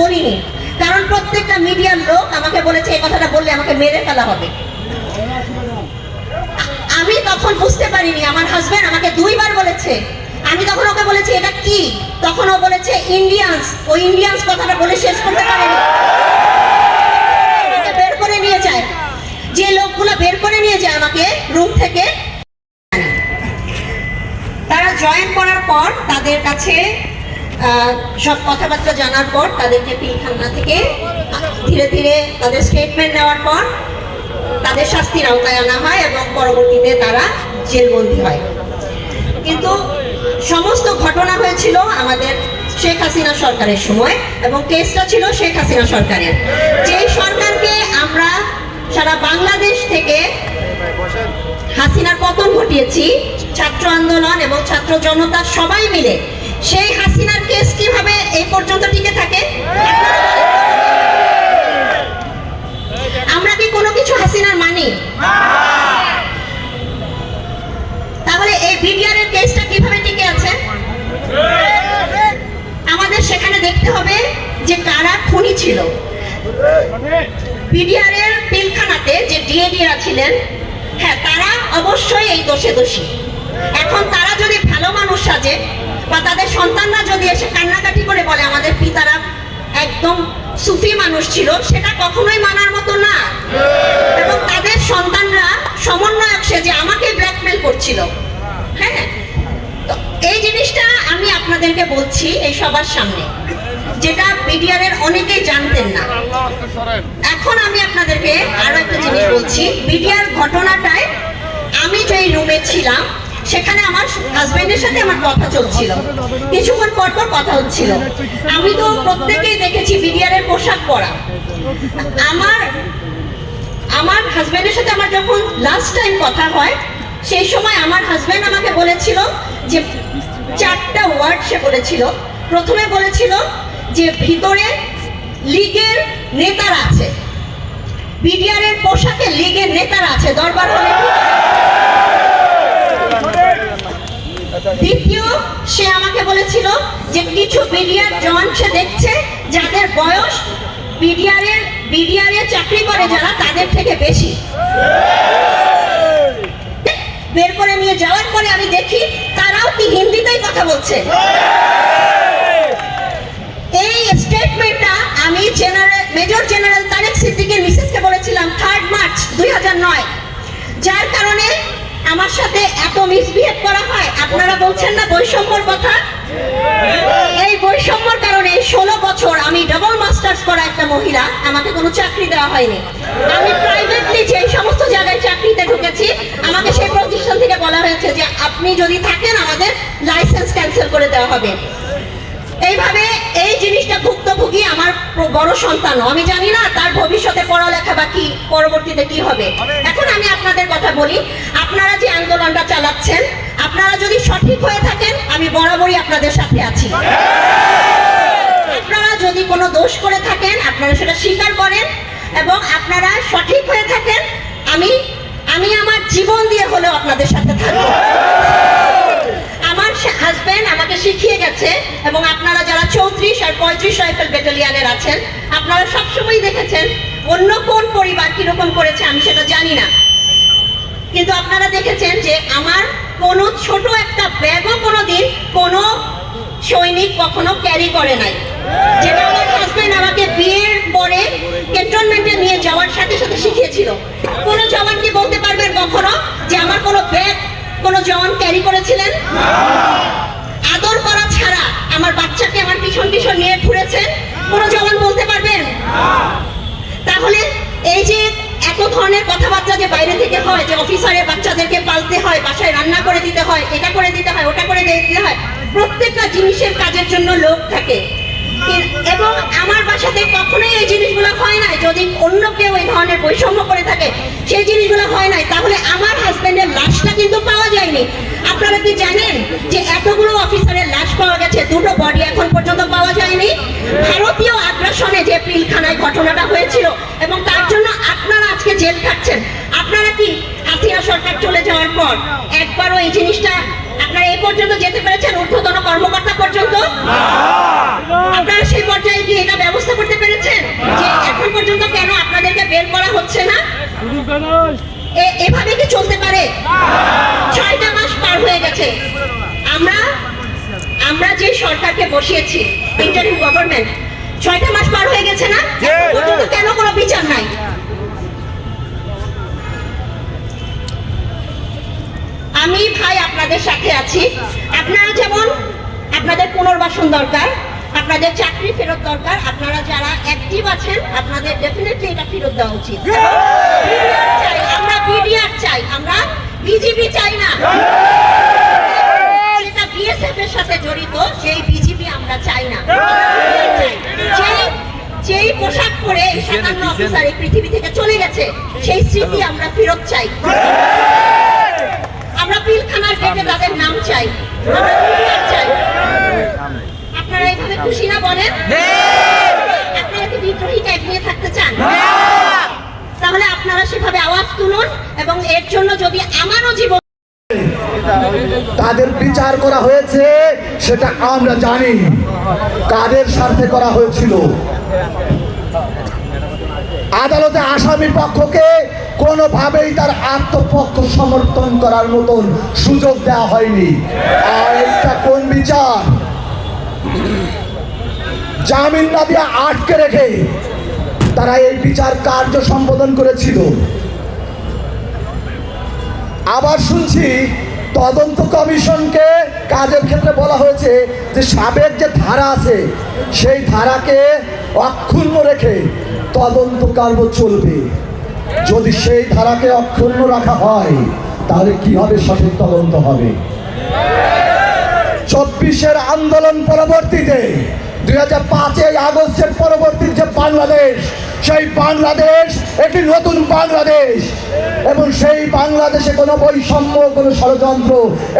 বলিনি। কারণ প্রত্যেকটা মিডিয়ার লোক আমাকে বলেছে, এই কথাটা বললে আমাকে মেরে ফেলা হবে। আমি তখন বুঝতে পারিনি, আমার হাজবেন্ড আমাকে দুইবার বলেছে। আমি তখন ওকে বলেছি, এটা কি? তখন ও বলেছে ইন্ডিয়ান্স ও ইন্ডিয়ান্স কথাটা বলে শেষ করতে পারেনি। বের করে নিয়ে যায়। যে লোকগুলো বের করে নিয়ে যায় আমাকে রুম থেকে, তারা জয়েন করার পর তাদের কাছে সব কথাবার্তা জানার পর তাদেরকে পিলখানা থেকে, ধীরে ধীরে তাদের স্টেটমেন্ট নেওয়ার পর তাদের শাস্তির আওতায় আনা হয় এবং পরবর্তীতে তারা জেলবন্দি হয়। কিন্তু সমস্ত ঘটনা হয়েছিল আমাদের শেখ হাসিনা সরকারের সময় এবং কেসটা ছিল শেখ হাসিনা সরকারের। যেই সরকারকে আমরা সারা বাংলাদেশ থেকে হাসিনার পতন ঘটিয়েছি, ছাত্র আন্দোলন এবং ছাত্র জনতা সবাই মিলে সেই হাসিনার কেস কীভাবে এই পর্যন্ত টিকে থাকে? আমরা কি কোনো কিছু হাসিনার মানি? তাহলে এই বিডিআর এর কেসটা কীভাবে টিকে আছে? আমাদের সেখানে দেখতে হবে যে কারা খুনি ছিল। বিডিআর এর পিলখানাতে যে ডিএডিরা ছিলেন হ্যাঁ তারা অবশ্যই এই দোষে দোষী। এখন তারা যদি ভালো মানুষ সাজে বা তাদের সন্তানরা যদি এসে কান্নাকাটি করে বলে, আমাদের পিতারা একদম সুফি মানুষ ছিল, সেটা কখনোই মানার মতো না। এবং তাদের সন্তানরা সমন্বয়ক যে আমাকে ব্ল্যাকমেল করছিল। হ্যাঁ? তো এই জিনিসটা আমি আপনাদেরকে বলছি এই সবার সামনে, যেটা বিডিআরের অনেকেই জানতেন না। এখন আমি আপনাদেরকে আরও একটা জিনিস বলছি বিডিআর ঘটনাটায় আমি যেই রুমে ছিলাম সেখানে আমার হাজবেন্ডের সাথে আমার কথা চলছিল। কিছুক্ষণ পর পর কথা হচ্ছিল। আমি তো প্রত্যেকেই দেখেছি বিডিআর এর পোশাক পরা। আমার আমার হাজবেন্ডের সাথে আমার যখন লাস্ট টাইম কথা হয়, সেই সময় আমার হাজবেন্ড আমাকে বলেছিল যে চারটা ওয়ার্ড সে বলেছিল। প্রথমে বলেছিল যে ভিতরে লীগের নেতারা আছে। বিডিআর এর পোশাকে লীগের নেতারা আছে। দরবার হলে দ্বিতীয় সে আমাকে বলেছিল যে কিছু বিডিআর জওয়ান সে দেখছে যাদের বয়স বিডিআর এর বিডিআর চাকরি করে যারা, তাদের থেকে বেশি। বের করে নিয়ে যাওয়ার পরে আমি দেখি তারাও কি হিন্দিতেই কথা বলছে। এই স্টেটমেন্টটা আমি জেনারেল মেজর জেনারেল তারেক সিদ্দিকের মিসেসকে বলেছিলাম থার্ড মার্চ দুই হাজার নয়। যার কারণে আমার সাথে এত মিসবিহেভ করা হয়, আপনারা বলছেন না বৈষম্যর কথা? এই বৈষম্যর কারণে ষোলো বছর আমি ডাবল মাস্টার্স করা একটা মহিলা, আমাকে কোনো চাকরি দেওয়া হয়নি। আমি প্রাইভেটলি যে সমস্ত জায়গায় চাকরিতে ঢুকেছি, আমাকে সেই প্রতিষ্ঠান থেকে বলা হয়েছে যে আপনি যদি থাকেন, আমাদের লাইসেন্স ক্যান্সেল করে দেওয়া হবে। এইভাবে এই জিনিসটা ভুক্তভোগী আমার বড় সন্তানও আমি জানি না তার ভবিষ্যতে পড়ালেখা বা কি, পরবর্তীতে কি হবে। এখন আমি আপনাদের কথা বলি। আপনারা চালাচ্ছেন আপনারা যদি সঠিক হয়ে থাকেন, আমি বরাবরই আপনাদের সাথে আছি। আপনারা যদি কোনো দোষ করে থাকেন, আপনারা সেটা স্বীকার করেন এবং আপনারা সঠিক হয়ে থাকেন, আমি আমি আমার জীবন দিয়ে হলেও আপনাদের সাথে থাকব। আমার হাজবেন্ড আমাকে শিখিয়ে গেছে এবং আপনারা যারা চৌত্রিশ আর পঁয়ত্রিশ রাইফেল ব্যাটালিয়ানের আছেন, আপনারা সবসময় দেখেছেন, অন্য কোন পরিবার কীরকম করেছে আমি সেটা জানি না। কিন্তু আপনারা দেখেছেন যে আমার কোনো ছোট একটা ব্যাগও কোনোদিন কোনো সৈনিক কখনো ক্যারি করে নাই। যেটা আমার হাজবেন্ড আমাকে বিয়ের পরে ক্যান্টনমেন্টে নিয়ে যাওয়ার সাথে সাথে শিখিয়েছিল। কোনো জওয়ান কি বলতে পারবেন কখনো যে আমার কোনো ব্যাগ কোনো জওয়ান ক্যারি করেছিলেন? আদর করা ছাড়া আমার বাচ্চাকে আমার পিছন পিছন নিয়ে ঘুরেছেন কোনো জওয়ান বলতে পারবেন তাহলে এই যে এত ধরনের কথাবার্তা যে বাইরে থেকে হয়, যে অফিসারের বাচ্চাদেরকে পালতে হয়, বাসায় রান্না করে দিতে হয়, এটা করে দিতে হয়, ওটা করে দিতে হয়, প্রত্যেকটা জিনিসের কাজের জন্য লোক থাকে। এবং আমার বাসাতে কখনোই এই জিনিসগুলো হয় নাই, যদি অন্য কেউ এই ধরনের বৈষম্য করে থাকে, সেই জিনিসগুলো হয় নাই, তাহলে আমার হাজবেন্ডের লাশটা কিন্তু পাওয়া যায়নি। আপনারা কি জানেন যে এতগুলো অফিসারের লাশ পাওয়া গেছে, দুটো বডি এখন পর্যন্ত পাওয়া যায়নি? ভারতীয় আগ্রাসনে যে পিলখানায় ঘটনাটা হয়েছিল, এবং তার জন্য ওষুধ আপনারা কি হাসিয়া সরকার চলে যাওয়ার পর একবারও এই জিনিসটা আপনারা এই পর্যন্ত যেতে পেরেছেন? ঊর্ধ্বতন কর্মকর্তা পর্যন্ত? আপনারা সেই পর্যায়ে গিয়ে এটা ব্যবস্থা করতে পেরেছেন? যে এখন পর্যন্ত কেন আপনাদেরকে বের করা হচ্ছে না? এভাবে কি চলতে পারে? ছয়টা মাস পার হয়ে গেছে। আমরা আমরা যে সরকারকে বসিয়েছি ইন্টারিম গভর্নমেন্ট ছয়টা মাস পার হয়ে গেছে না? পর্যন্ত কেন কোনো বিচার নাই? আমি ভাই আপনাদের সাথে আছি। আপনারা যেমন আপনাদের পুনর্বাসন দরকার আপনাদের চাকরি ফেরত দরকার আপনারা যারা অ্যাক্টিভ আছেন আপনাদের ডেফিনেটলি এটা ফেরত দেওয়া উচিত। আমরা বিডিআর চাই আমরা বিজিবি চাই না। যেটা বিএসএফ এর সাথে জড়িত সেই বিজিবি আমরা চাই না। যে- যেই পোশাক পরে সাতান্ন অফিসার এই পৃথিবী থেকে চলে গেছে সেই স্মৃতি আমরা ফেরত চাই। আমরা পিলখানার গেটে তাদের নাম চাই। আমরা চাই। আপনারা এখানে খুশি না বলেন? আপনারা কি বিদ্রোহী টাইপ নিয়ে থাকতে চান? তাহলে আপনারা সেভাবে আওয়াজ তুলুন এবং এর জন্য যদি আমারও জীবন তাদের বিচার করা হয়েছে সেটা আমরা জানি। কাদের স্বার্থে করা হয়েছিল? আদালতে আসামি পক্ষকে কোনোভাবেই তার আত্মপক্ষ সমর্থন করার মতন সুযোগ দেওয়া হয়নি। আর এটা কোন বিচার? জামিন না দিয়ে আটকে রেখে তারা এই বিচার কার্য সম্পাদন করেছিল। আবার শুনছি তদন্ত কমিশনকে কাজের ক্ষেত্রে বলা হয়েছে যে সাবেক যে ধারা আছে, সেই ধারাকে অক্ষুণ্ণ রেখে তদন্ত কার্য চলবে। যদি সেই ধারাকে অক্ষুণ্ণ রাখা হয়, তাহলে কি হবে? সঠিক তদন্ত হবে। চব্বিশের আন্দোলন পরবর্তীতে, দুই হাজার পাঁচই আগস্টের পরবর্তী যে বাংলাদেশ সেই বাংলাদেশ একটি নতুন বাংলাদেশ। এবং সেই বাংলাদেশে কোনো বৈষম্য কোনো ষড়যন্ত্র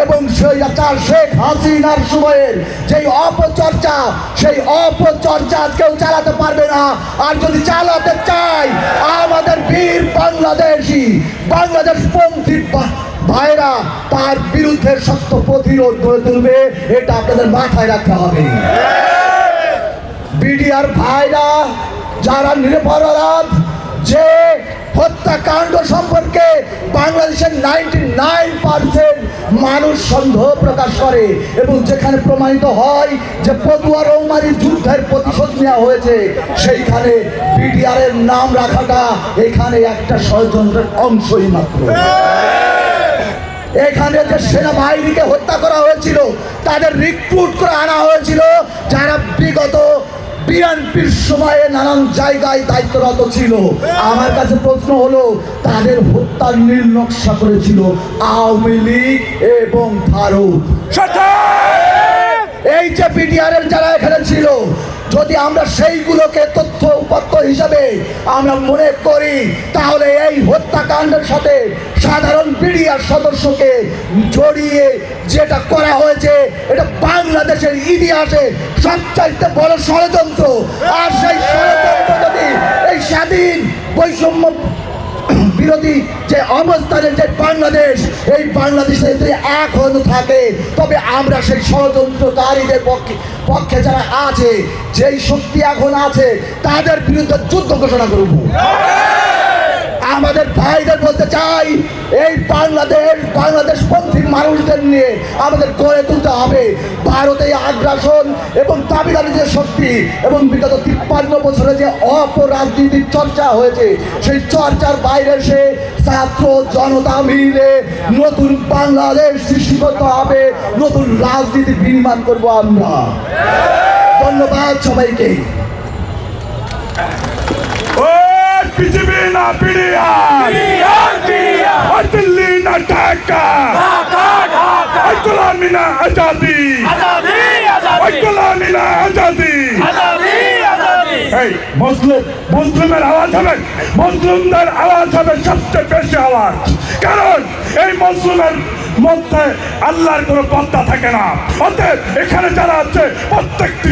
এবং সেই চার শেখ হাসিনার সময়ের যেই অপচর্চা সেই অপচর্চা কেউ চালাতে পারবে না। আর যদি চালাতে চাই আমাদের বীর বাংলাদেশি বাংলাদেশ পন্থী ভাইরা তার বিরুদ্ধে শক্ত প্রতিরোধ গড়ে তুলবে এটা আপনাদের মাথায় রাখতে হবে। বিডিআর ভাইরা যারা নিরপরাধ, যে হত্যাকাণ্ড সম্পর্কে বাংলাদেশের নাইনটি নাইন পার্সেন্ট মানুষ সন্দেহ প্রকাশ করে এবং যেখানে প্রমাণিত হয় যে পদুয়া রৌমারির যুদ্ধের প্রতিশোধ নেওয়া হয়েছে, সেইখানে বিডিআর এর নাম রাখাটা এখানে একটা ষড়যন্ত্রের অংশই মাত্র। এখানে যে সেনাবাহিনীকে হত্যা করা হয়েছিল, তাদের রিক্রুট করে আনা হয়েছিল, যারা বিগত বিএনপির সময়ে নানান জায়গায় দায়িত্বরত ছিল। আমার কাছে প্রশ্ন হলো, তাদের হত্যার নীল নকশা করেছিল আওয়ামী লীগ এবং ভারত। যে বিডিআর এর যারা এখানে ছিল, যদি আমরা সেইগুলোকে তথ্য উপাত্ত হিসাবে আমরা মনে করি, তাহলে এই হত্যাকাণ্ডের সাথে সাধারণ বিডিআর সদস্যকে জড়িয়ে যেটা করা হয়েছে, এটা বাংলাদেশের ইতিহাসে সবচাইতে বড় ষড়যন্ত্র। আর সেই ষড়যন্ত্র যদি এই স্বাধীন বৈষম্য বিরোধী যে অবস্থানে যে বাংলাদেশ এই বাংলাদেশে যদি এখন থাকে তবে আমরা সেই ষড়যন্ত্রকারীদের পক্ষে পক্ষে যারা আছে যেই শক্তি এখন আছে তাদের বিরুদ্ধে যুদ্ধ ঘোষণা করব। আমাদের ভাইদের চাই এই বাংলাদেশ বাংলাদেশ পন্থী মানুষদের নিয়ে আমাদের গড়ে তুলতে হবে। ভারতে আগ্রাসন এবং দাবিদারি যে শক্তি এবং বিগত তিপ্পান্ন বছরে যে অপরাজনীতির চর্চা হয়েছে, সেই চর্চার বাইরে সে ছাত্র জনতা মিলে নতুন বাংলাদেশ সৃষ্টি করতে হবে, নতুন রাজনীতি নির্মাণ করব আমরা। ধন্যবাদ সবাইকে। না, পিড়িয়া। ওই দিল্লি না, ঢাকা। গোলামি না, আজাদি। এই, মুসলিম, মুসলিমের আওয়াজ হবে, মুসলিমদের আওয়াজ হবে সবচেয়ে বেশি আওয়াজ। কারণ এই মুসলিমের মধ্যে আল্লাহর কোনো পদ্মা থাকে না। অতএব এখানে যারা আছে, প্রত্যেকটি